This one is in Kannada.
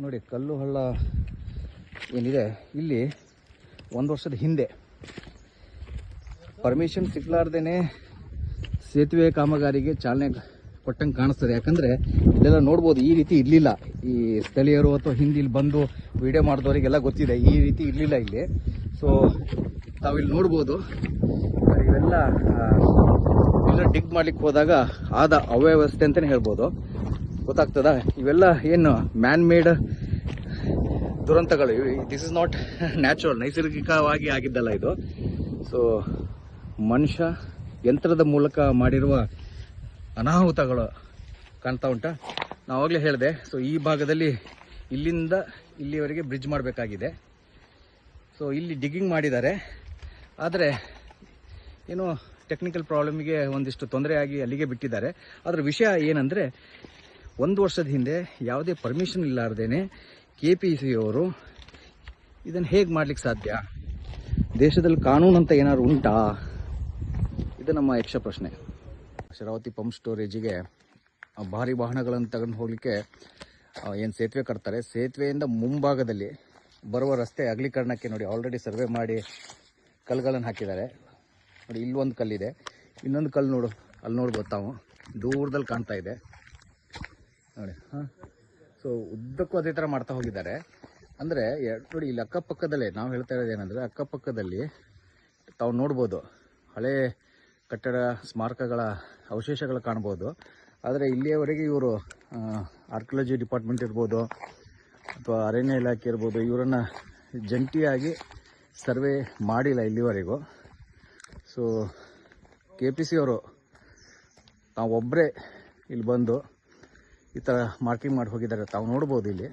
ನೋಡಿ, ಕಲ್ಲು ಹಳ್ಳ ಏನಿದೆ? ಇಲ್ಲಿ ಒಂದು ವರ್ಷದ ಹಿಂದೆ ಪರ್ಮಿಷನ್ ಸಿಗ್ಲಾರ್ದೇ ಸೇತುವೆ ಕಾಮಗಾರಿಗೆ ಚಾಲನೆ ಕೊಟ್ಟಂಗೆ ಕಾಣಿಸ್ತದೆ. ಯಾಕಂದರೆ ಇದೆಲ್ಲ ನೋಡ್ಬೋದು, ಈ ರೀತಿ ಇರಲಿಲ್ಲ. ಈ ಸ್ಥಳೀಯರು ಅಥವಾ ಹಿಂದೆ ಇಲ್ಲಿ ಬಂದು ವಿಡಿಯೋ ಮಾಡಿದವರಿಗೆಲ್ಲ ಗೊತ್ತಿದೆ, ಈ ರೀತಿ ಇರಲಿಲ್ಲ ಇಲ್ಲಿ. ಸೊ ತಾವಿಲ್ಲಿ ನೋಡ್ಬೋದು. ಇವೆಲ್ಲ ಇಲ್ಲ ಡಿಗ್ ಮಾಡ್ಲಿಕ್ಕೆ ಹೋದಾಗ ಆದ ಅವ್ಯವಸ್ಥೆ ಅಂತಲೇ ಹೇಳ್ಬೋದು. ಗೊತ್ತಾಗ್ತದ? ಇವೆಲ್ಲ ಏನು ಮ್ಯಾನ್ ಮೇಡ್ ದುರಂತಗಳು ದಿಸ್ ಇಸ್ ನಾಟ್ ನ್ಯಾಚುರಲ್ ನೈಸರ್ಗಿಕವಾಗಿ ಆಗಿದ್ದಲ್ಲ ಇದು. ಸೊ ಮನುಷ್ಯ ಯಂತ್ರದ ಮೂಲಕ ಮಾಡಿರುವ ಅನಾಹುತಗಳು ಕಾಣ್ತಾ ಉಂಟಾ. ನಾವಾಗಲೇ ಹೇಳಿದೆ ಸೊ ಈ ಭಾಗದಲ್ಲಿ ಇಲ್ಲಿಂದ ಇಲ್ಲಿವರೆಗೆ ಬ್ರಿಡ್ಜ್ ಮಾಡಬೇಕಾಗಿದೆ. ಸೊ ಇಲ್ಲಿ ಡಿಗ್ಗಿಂಗ್ ಮಾಡಿದ್ದಾರೆ. ಆದರೆ, ಏನೋ ಟೆಕ್ನಿಕಲ್ ಪ್ರಾಬ್ಲಮ್ಗೆ ಒಂದಿಷ್ಟು ತೊಂದರೆಯಾಗಿ ಅಲ್ಲಿಗೆ ಬಿಟ್ಟಿದ್ದಾರೆ. ಅದರ ವಿಷಯ ಏನಂದರೆ ಒಂದು ವರ್ಷದ ಹಿಂದೆ ಯಾವುದೇ ಪರ್ಮಿಷನ್ ಇಲ್ಲಾರ್ದೇನೆ ಕೆ ಪಿ ಸಿ ಅವರು ಇದನ್ನು ಹೇಗೆ ಮಾಡ್ಲಿಕ್ಕೆ ಸಾಧ್ಯ? ದೇಶದಲ್ಲಿ ಕಾನೂನು ಅಂತ ಏನಾದ್ರು ಉಂಟಾ? ಇದು ನಮ್ಮ ಯಕ್ಷ ಪ್ರಶ್ನೆ. ಶರಾವತಿ ಪಂಪ್ ಸ್ಟೋರೇಜಿಗೆ ಭಾರಿ ವಾಹನಗಳನ್ನು ತಗೊಂಡು ಹೋಗಲಿಕ್ಕೆ ಏನು ಸೇತುವೆ ಕಟ್ತಾರೆ? ಸೇತುವೆಯಿಂದ ಮುಂಭಾಗದಲ್ಲಿ ಬರುವ ರಸ್ತೆ ಅಗಲೀಕರಣಕ್ಕೆ ನೋಡಿ ಆಲ್ರೆಡಿ ಸರ್ವೆ ಮಾಡಿ ಕಲ್ಲುಗಳನ್ನು ಹಾಕಿದ್ದಾರೆ. ನೋಡಿ, ಇಲ್ಲೊಂದು ಕಲ್ಲಿದೆ. ಇನ್ನೊಂದು ಕಲ್ಲು ನೋಡು, ಅಲ್ಲಿ ನೋಡ್ಬೋದು ತಾವು. ದೂರದಲ್ಲಿ ಕಾಣ್ತಾ ಇದೆ. ನೋಡಿ, ಹಾಂ. ಸೊ ಉದ್ದಕ್ಕೂ ಅದೇ ಥರ ಮಾಡ್ತಾ ಹೋಗಿದ್ದಾರೆ. ಅಂದರೆ ನೋಡಿ, ಇಲ್ಲಿ ಅಕ್ಕಪಕ್ಕದಲ್ಲೇ ನಾವು ಹೇಳ್ತಾ ಇರೋದು ಏನಂದರೆ, ಅಕ್ಕಪಕ್ಕದಲ್ಲಿ ತಾವು ನೋಡ್ಬೋದು, ಹಳೆ ಕಟ್ಟಡ ಸ್ಮಾರಕಗಳ ಅವಶೇಷಗಳು ಕಾಣ್ಬೋದು. ಆದರೆ, ಇಲ್ಲಿಯವರೆಗೆ ಇವರು ಆರ್ಕಿಯಾಲಜಿ ಡಿಪಾರ್ಟ್ಮೆಂಟ್ ಇರ್ಬೋದು, ಅಥವಾ ಅರಣ್ಯ ಇಲಾಖೆ ಇರ್ಬೋದು, ಇವರನ್ನು ಜಂಟಿಯಾಗಿ ಸರ್ವೆ ಮಾಡಿಲ್ಲ ಇಲ್ಲಿವರೆಗೂ. ಸೊ ಕೆ ಪಿ ಸಿ ಅವರು ತಾವೊಬ್ಬರೇ ಇಲ್ಲಿ ಬಂದು ಈ ಥರ ಮಾರ್ಕಿಂಗ್ ಮಾಡಿ ಹೋಗಿದ್ದಾರೆ. ತಾವು ನೋಡ್ಬೋದು ಇಲ್ಲಿ.